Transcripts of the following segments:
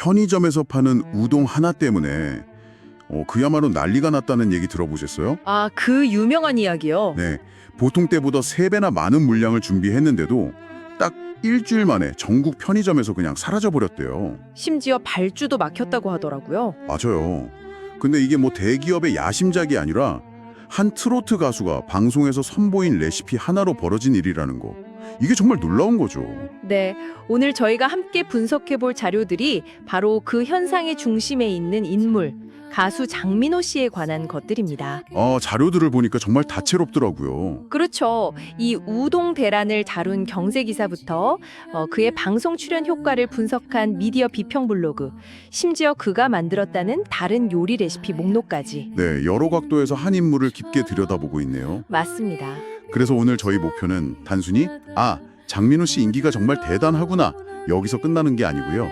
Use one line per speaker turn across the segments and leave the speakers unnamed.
편의점에서 파는 우동 하나 때문에 어, 그야말로 난리가 났다는 얘기 들어보셨어요?
아, 그 유명한 이야기요.
네, 보통 때보다 3배나 많은 물량을 준비했는데도 딱 일주일 만에 전국 편의점에서 그냥 사라져버렸대요.
심지어 발주도 막혔다고 하더라고요.
맞아요. 근데 이게 뭐 대기업의 야심작이 아니라 한 트로트 가수가 방송에서 선보인 레시피 하나로 벌어진 일이라는 거. 이게 정말 놀라운 거죠.
네, 오늘 저희가 함께 분석해 볼 자료들이 바로 그 현상의 중심에 있는 인물, 가수 장민호 씨에 관한 것들입니다.
아, 자료들을 보니까 정말 다채롭더라고요.
그렇죠. 이 우동 대란을 다룬 경제 기사부터 어, 그의 방송 출연 효과를 분석한 미디어 비평 블로그, 심지어 그가 만들었다는 다른 요리 레시피 목록까지.
네, 여러 각도에서 한 인물을 깊게 들여다보고 있네요.
맞습니다.
그래서 오늘 저희 목표는 단순히 아, 장민호 씨 인기가 정말 대단하구나. 여기서 끝나는 게 아니고요.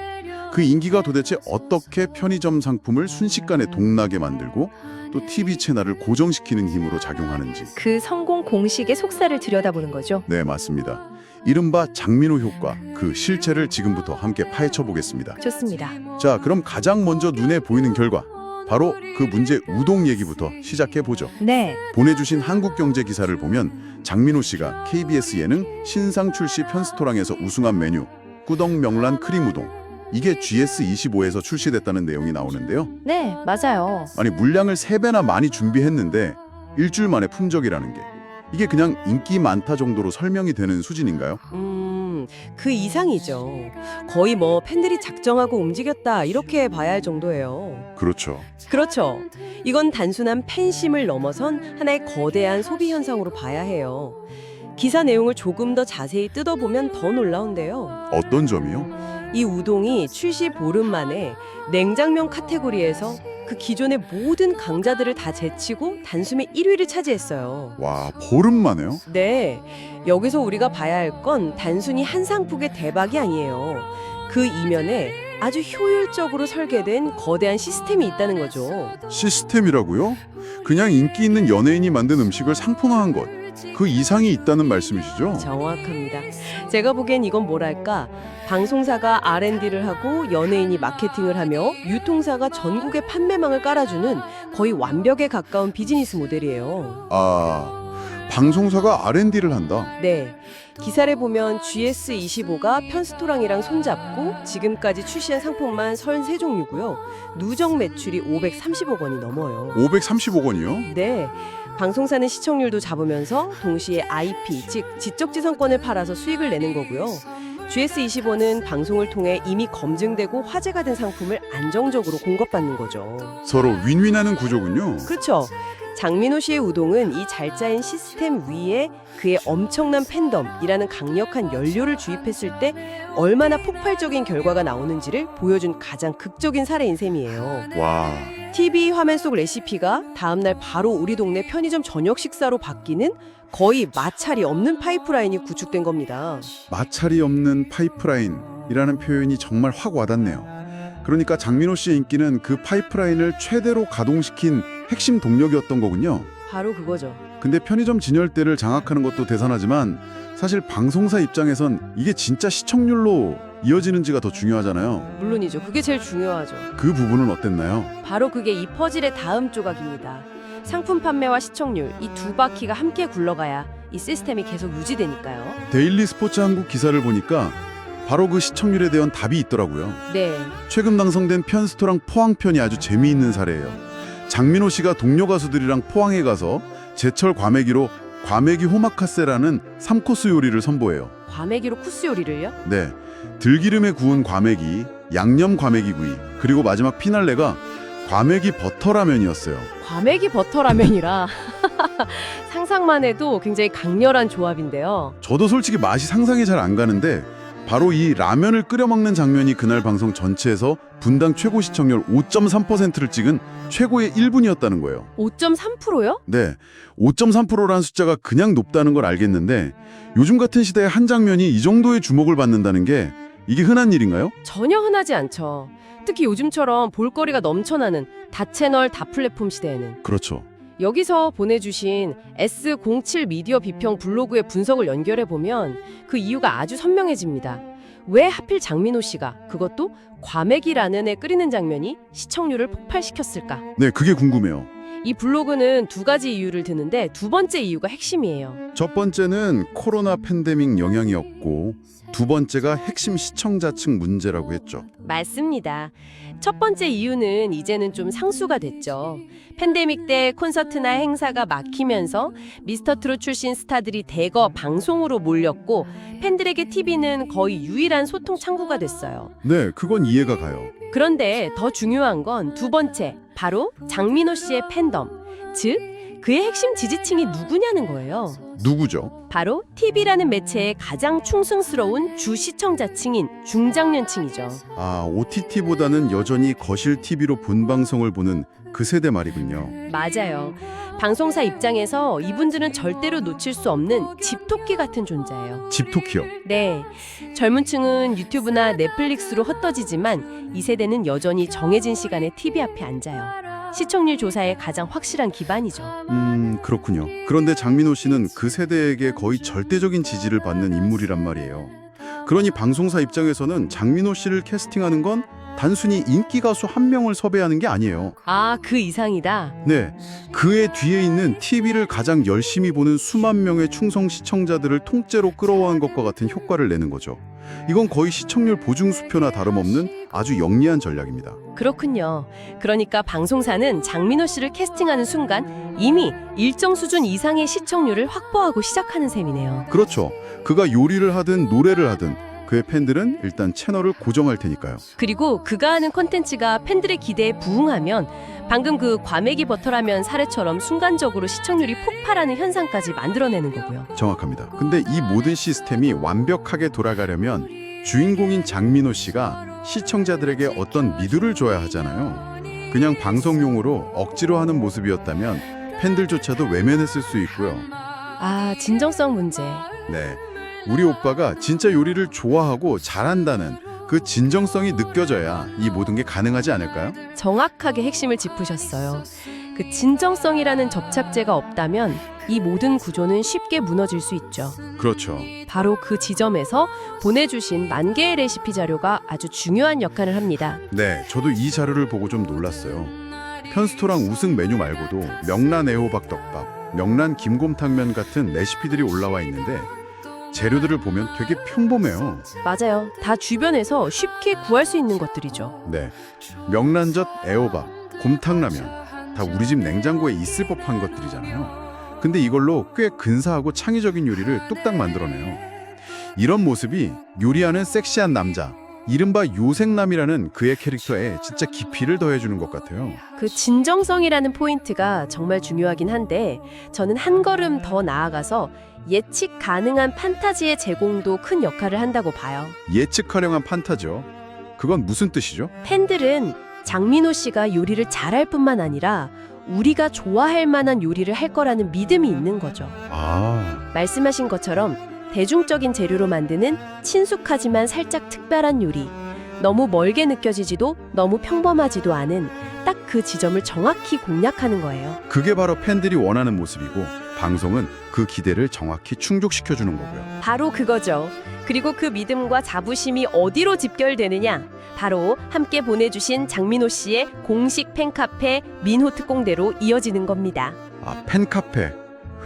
그 인기가 도대체 어떻게 편의점 상품을 순식간에 동나게 만들고 또 TV 채널을 고정시키는 힘으로 작용하는지.
그 성공 공식의 속살을 들여다보는 거죠.
네, 맞습니다. 이른바 장민호 효과, 그 실체를 지금부터 함께 파헤쳐 보겠습니다.
좋습니다.
자, 그럼 가장 먼저 눈에 보이는 결과, 바로 그 문제 우동 얘기부터 시작해 보죠.
네,
보내주신 한국경제 기사를 보면 장민호 씨가 KBS 예능 신상 출시 편스토랑에서 우승한 메뉴 꾸덕 명란 크림 우동 이게 GS25에서 출시됐다는 내용이 나오는데요.
네, 맞아요.
아니 물량을 세배나 많이 준비했는데 일주일 만에 품절이라는 게 이게 그냥 인기 많다 정도로 설명이 되는 수준인가요?
음, 그 이상이죠. 거의 뭐 팬들이 작정하고 움직였다 이렇게 봐야 할 정도예요.
그렇죠.
그렇죠. 이건 단순한 팬심을 넘어선 하나의 거대한 소비 현상으로 봐야 해요. 기사 내용을 조금 더 자세히 뜯어보면 더 놀라운데요.
어떤 점이요?
이 우동이 출시 보름 만에 냉장면 카테고리에서 그 기존의 모든 강자들을 다 제치고 단숨에 1위를 차지했어요.
와 보름 만에요?
네, 여기서 우리가 봐야 할 건 단순히 한 상품의 대박이 아니에요. 그 이면에 아주 효율적으로 설계된 거대한 시스템이 있다는 거죠.
시스템이라고요? 그냥 인기 있는 연예인이 만든 음식을 상품화한 것. 그 이상이 있다는 말씀이시죠?
정확합니다. 제가 보기엔 이건 뭐랄까 방송사가 R&D를 하고 연예인이 마케팅을 하며 유통사가 전국에 판매망을 깔아주는 거의 완벽에 가까운 비즈니스 모델이에요.
아, 방송사가 R&D를 한다.
네. 기사를 보면 GS25가 편스토랑이랑 손잡고 지금까지 출시한 상품만 33종류고요. 누적 매출이 530억 원이 넘어요.
530억 원이요?
네. 방송사는 시청률도 잡으면서 동시에 IP, 즉 지적지성권을 팔아서 수익을 내는 거고요. GS25는 방송을 통해 이미 검증되고 화제가 된 상품을 안정적으로 공급받는 거죠.
서로 윈윈하는 구조군요.
그렇죠. 장민호 씨의 우동은 이 잘 짜인 시스템 위에 그의 엄청난 팬덤이라는 강력한 연료를 주입했을 때 얼마나 폭발적인 결과가 나오는지를 보여준 가장 극적인 사례인 셈이에요.
와,
TV 화면 속 레시피가 다음날 바로 우리 동네 편의점 저녁 식사로 바뀌는 거의 마찰이 없는 파이프라인이 구축된 겁니다.
마찰이 없는 파이프라인이라는 표현이 정말 확 와닿네요. 그러니까 장민호 씨의 인기는 그 파이프라인을 최대로 가동시킨 핵심 동력이었던 거군요.
바로 그거죠.
근데 편의점 진열대를 장악하는 것도 대단하지만 사실 방송사 입장에선 이게 진짜 시청률로 이어지는지가 더 중요하잖아요.
물론이죠. 그게 제일 중요하죠.
그 부분은 어땠나요?
바로 그게 이 퍼즐의 다음 조각입니다. 상품 판매와 시청률 이 두 바퀴가 함께 굴러가야 이 시스템이 계속 유지되니까요.
데일리 스포츠 한국 기사를 보니까 바로 그 시청률에 대한 답이 있더라고요.
네.
최근 방송된 편스토랑 포항편이 아주 재미있는 사례예요. 장민호 씨가 동료 가수들이랑 포항에 가서 제철 과메기로 과메기 호마카세라는 삼코스 요리를 선보여요.
과메기로 쿠스 요리를요?
네, 들기름에 구운 과메기, 양념 과메기 구이, 그리고 마지막 피날레가 과메기 버터라면이었어요.
과메기 버터라면이라 상상만 해도 굉장히 강렬한 조합인데요.
저도 솔직히 맛이 상상이 잘 안 가는데 바로 이 라면을 끓여 먹는 장면이 그날 방송 전체에서 분당 최고 시청률 5.3%를 찍은 최고의 1분이었다는 거예요.
5.3%요?
네, 5.3%라는 숫자가 그냥 높다는 걸 알겠는데 요즘 같은 시대에 한 장면이 이 정도의 주목을 받는다는 게 이게 흔한 일인가요?
전혀 흔하지 않죠. 특히 요즘처럼 볼거리가 넘쳐나는 다채널 다플랫폼 시대에는
그렇죠.
여기서 보내주신 S07 미디어 비평 블로그의 분석을 연결해 보면 그 이유가 아주 선명해집니다. 왜 하필 장민호 씨가 그것도 과메기라는 애 끓이는 장면이 시청률을 폭발시켰을까?
네, 그게 궁금해요.
이 블로그는 두 가지 이유를 드는데 두 번째 이유가 핵심이에요.
첫 번째는 코로나 팬데믹 영향이었고 두 번째가 핵심 시청자층 문제라고 했죠.
맞습니다. 첫 번째 이유는 이제는 좀 상수가 됐죠. 팬데믹 때 콘서트나 행사가 막히면서 미스터 트롯 출신 스타들이 대거 방송으로 몰렸고 팬들에게 TV는 거의 유일한 소통 창구가 됐어요.
네, 그건 이해가 가요.
그런데 더 중요한 건 두 번째, 바로 장민호 씨의 팬덤, 즉 그의 핵심 지지층이 누구냐는 거예요.
누구죠?
바로 TV라는 매체의 가장 충성스러운 주 시청자층인 중장년층이죠.
아, OTT보다는 여전히 거실 TV로 본 방송을 보는 그 세대 말이군요.
맞아요. 방송사 입장에서 이분들은 절대로 놓칠 수 없는 집토끼 같은 존재예요.
집토키요.
네. 젊은 층은 유튜브나 넷플릭스로 흩어지지만 이 세대는 여전히 정해진 시간에 TV 앞에 앉아요. 시청률 조사의 가장 확실한 기반이죠.
음, 그렇군요. 그런데 장민호 씨는 그 세대에게 거의 절대적인 지지를 받는 인물이란 말이에요. 그러니 방송사 입장에서는 장민호 씨를 캐스팅하는 건 단순히 인기 가수 한 명을 섭외하는 게 아니에요.
아, 그 이상이다.
네, 그의 뒤에 있는 TV를 가장 열심히 보는 수만 명의 충성 시청자들을 통째로 끌어와한 것과 같은 효과를 내는 거죠. 이건 거의 시청률 보증 수표나 다름없는 아주 영리한 전략입니다.
그렇군요. 그러니까 방송사는 장민호 씨를 캐스팅하는 순간 이미 일정 수준 이상의 시청률을 확보하고 시작하는 셈이네요.
그렇죠. 그가 요리를 하든 노래를 하든 그의 팬들은 일단 채널을 고정할 테니까요.
그리고 그가 하는 콘텐츠가 팬들의 기대에 부응하면 방금 그 과메기 버터라면 사례처럼 순간적으로 시청률이 폭발하는 현상까지 만들어내는 거고요.
정확합니다. 근데 이 모든 시스템이 완벽하게 돌아가려면 주인공인 장민호 씨가 시청자들에게 어떤 미두를 줘야 하잖아요. 그냥 방송용으로 억지로 하는 모습이었다면 팬들조차도 외면했을 수 있고요.
아, 진정성 문제.
네. 우리 오빠가 진짜 요리를 좋아하고 잘한다는 그 진정성이 느껴져야 이 모든 게 가능하지 않을까요?
정확하게 핵심을 짚으셨어요. 그 진정성이라는 접착제가 없다면 이 모든 구조는 쉽게 무너질 수 있죠.
그렇죠.
바로 그 지점에서 보내주신 만 개의 레시피 자료가 아주 중요한 역할을 합니다.
네, 저도 이 자료를 보고 좀 놀랐어요. 편스토랑 우승 메뉴 말고도 명란 애호박 덮밥, 명란 김곰탕면 같은 레시피들이 올라와 있는데 재료들을 보면 되게 평범해요.
맞아요. 다 주변에서 쉽게 구할 수 있는 것들이죠.
네, 명란젓, 애호박, 곰탕라면 다 우리 집 냉장고에 있을 법한 것들이잖아요. 근데 이걸로 꽤 근사하고 창의적인 요리를 뚝딱 만들어내요. 이런 모습이 요리하는 섹시한 남자, 이른바 요생남이라는 그의 캐릭터에 진짜 깊이를 더해주는 것 같아요.
그 진정성이라는 포인트가 정말 중요하긴 한데 저는 한 걸음 더 나아가서 예측 가능한 판타지의 제공도 큰 역할을 한다고 봐요.
예측 활용한 판타죠. 그건 무슨 뜻이죠?
팬들은 장민호 씨가 요리를 잘할 뿐만 아니라 우리가 좋아할 만한 요리를 할 거라는 믿음이 있는 거죠.
아,
말씀하신 것처럼 대중적인 재료로 만드는 친숙하지만 살짝 특별한 요리. 너무 멀게 느껴지지도 너무 평범하지도 않은 딱 그 지점을 정확히 공략하는 거예요.
그게 바로 팬들이 원하는 모습이고 방송은 그 기대를 정확히 충족시켜 주는 거고요.
바로 그거죠. 그리고 그 믿음과 자부심이 어디로 집결되느냐? 바로 함께 보내주신 장민호 씨의 공식 팬카페 민호 특공대로 이어지는 겁니다.
아, 팬카페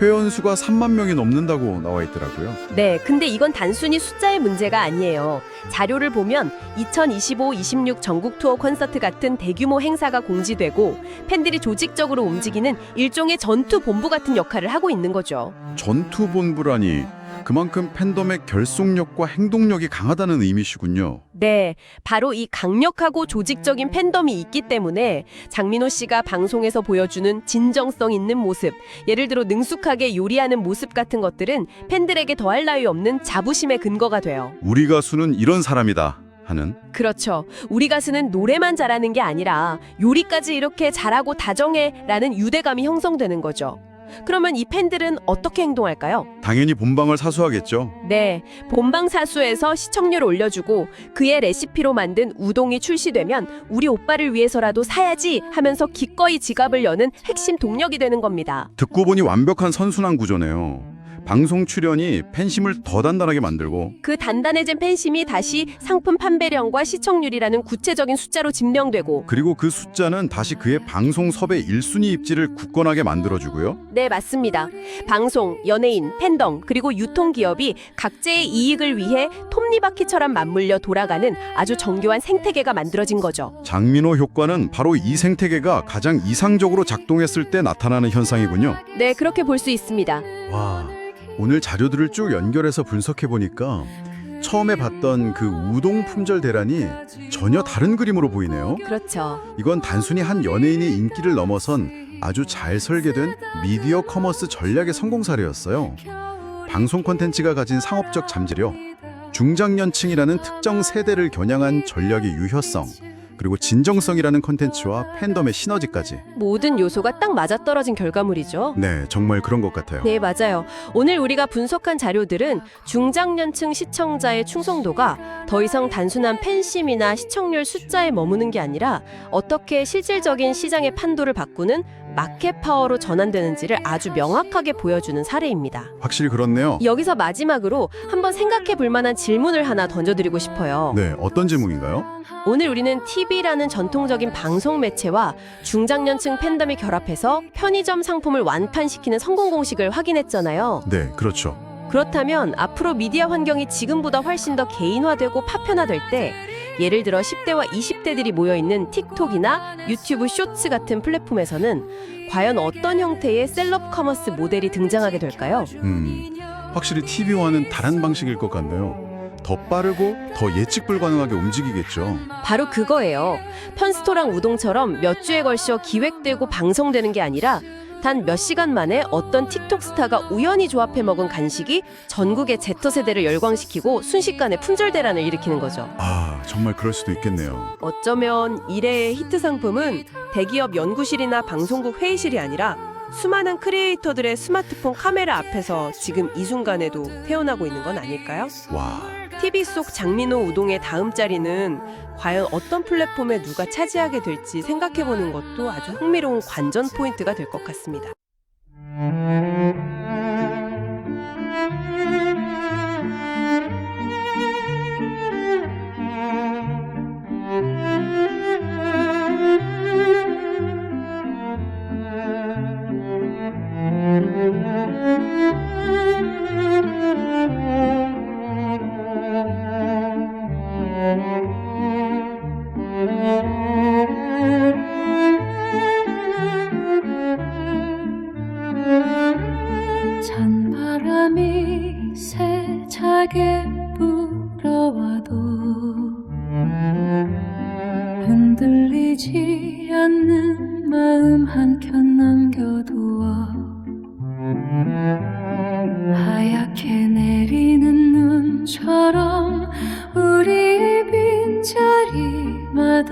회원 수가 3만 명이 넘는다고 나와 있더라고요.
네, 근데 이건 단순히 숫자의 문제가 아니에요. 자료를 보면 2025-26 전국 투어 콘서트 같은 대규모 행사가 공지되고 팬들이 조직적으로 움직이는 일종의 전투 본부 같은 역할을 하고 있는 거죠.
전투 본부라니 그만큼 팬덤의 결속력과 행동력이 강하다는 의미시군요.
네, 바로 이 강력하고 조직적인 팬덤이 있기 때문에 장민호 씨가 방송에서 보여주는 진정성 있는 모습, 예를 들어 능숙하게 요리하는 모습 같은 것들은 팬들에게 더할 나위 없는 자부심의 근거가 돼요.
우리 가수는 이런 사람이다 하는
그렇죠. 우리 가수는 노래만 잘하는 게 아니라 요리까지 이렇게 잘하고 다정해라는 유대감이 형성되는 거죠. 그러면 이 팬들은 어떻게 행동할까요?
당연히 본방을 사수하겠죠.
네, 본방 사수에서 시청률 올려주고 그의 레시피로 만든 우동이 출시되면 우리 오빠를 위해서라도 사야지 하면서 기꺼이 지갑을 여는 핵심 동력이 되는 겁니다.
듣고 보니 완벽한 선순환 구조네요.
방송 출연이 팬심을 더 단단하게 만들고
그 단단해진 팬심이 다시 상품 판매량과 시청률이라는 구체적인 숫자로 증명되고
그리고 그 숫자는 다시 그의 방송 섭외 1순위 입지를 굳건하게 만들어주고요.
네, 맞습니다. 방송, 연예인, 팬덤, 그리고 유통기업이 각자의 이익을 위해 톱니바퀴처럼 맞물려 돌아가는 아주 정교한 생태계가 만들어진 거죠.
장민호 효과는 바로 이 생태계가 가장 이상적으로 작동했을 때 나타나는 현상이군요.
네, 그렇게 볼 수 있습니다.
와, 오늘 자료들을 쭉 연결해서 분석해 보니까 처음에 봤던 그 우동 품절 대란이 전혀 다른 그림으로 보이네요.
그렇죠.
이건 단순히 한 연예인의 인기를 넘어선 아주 잘 설계된 미디어 커머스 전략의 성공 사례였어요. 방송 콘텐츠가 가진 상업적 잠재력, 중장년층이라는 특정 세대를 겨냥한 전략의 유효성, 그리고 진정성이라는 콘텐츠와 팬덤의 시너지까지.
모든 요소가 딱 맞아떨어진 결과물이죠.
네, 정말 그런 것 같아요.
네, 맞아요. 오늘 우리가 분석한 자료들은 중장년층 시청자의 충성도가 더 이상 단순한 팬심이나 시청률 숫자에 머무는 게 아니라 어떻게 실질적인 시장의 판도를 바꾸는 마켓 파워로 전환되는지를 아주 명확하게 보여주는 사례입니다.
확실히 그렇네요.
여기서 마지막으로 한번 생각해 볼 만한 질문을 하나 던져드리고 싶어요.
네, 어떤 질문인가요?
오늘 우리는 TV라는 전통적인 방송 매체와 중장년층 팬덤이 결합해서 편의점 상품을 완판시키는 성공 공식을 확인했잖아요.
네, 그렇죠.
그렇다면 앞으로 미디어 환경이 지금보다 훨씬 더 개인화되고 파편화될 때 예를 들어 10대와 20대들이 모여 있는 틱톡이나 유튜브 쇼츠 같은 플랫폼에서는 과연 어떤 형태의 셀럽 커머스 모델이 등장하게 될까요?
음, 확실히 TV와는 다른 방식일 것 같네요. 더 빠르고 더 예측 불가능하게 움직이겠죠.
바로 그거예요. 편스토랑 우동처럼 몇 주에 걸쳐 기획되고 방송되는 게 아니라 단 몇 시간 만에 어떤 틱톡 스타가 우연히 조합해 먹은 간식이 전국의 Z세대를 열광시키고 순식간에 품절대란을 일으키는 거죠.
아, 정말 그럴 수도 있겠네요.
어쩌면 이래의 히트 상품은 대기업 연구실이나 방송국 회의실이 아니라 수많은 크리에이터들의 스마트폰 카메라 앞에서 지금 이 순간에도 태어나고 있는 건 아닐까요?
와,
TV 속 장민호 우동의 다음 자리는 과연 어떤 플랫폼에 누가 차지하게 될지 생각해보는 것도 아주 흥미로운 관전 포인트가 될 것 같습니다.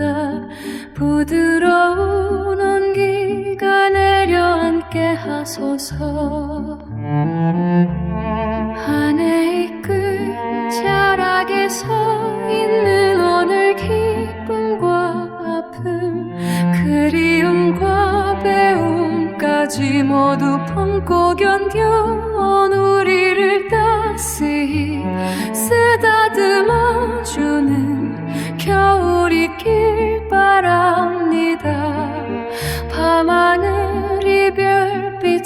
빈자리마다 부드러운 온기가 내려앉게 하소서. 하늘의 끝자락에 서 있는 오늘 기쁨과 아픔 그리움과 배움까지 모두 품고 견뎌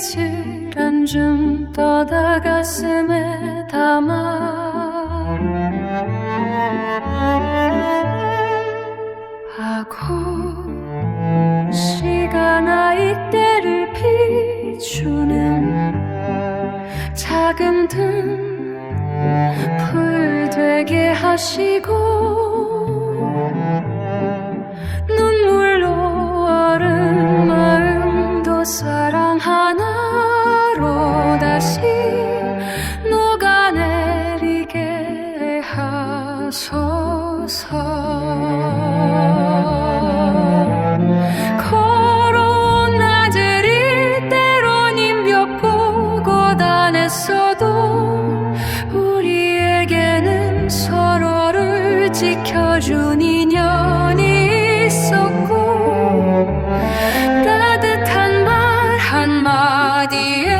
빛을 한 줌 떠다 가슴에 담아. 하고 시간 아 이때를 비추는 작은 등 풀되게 하시고 눈물로 얼은 마음도 사 Hadi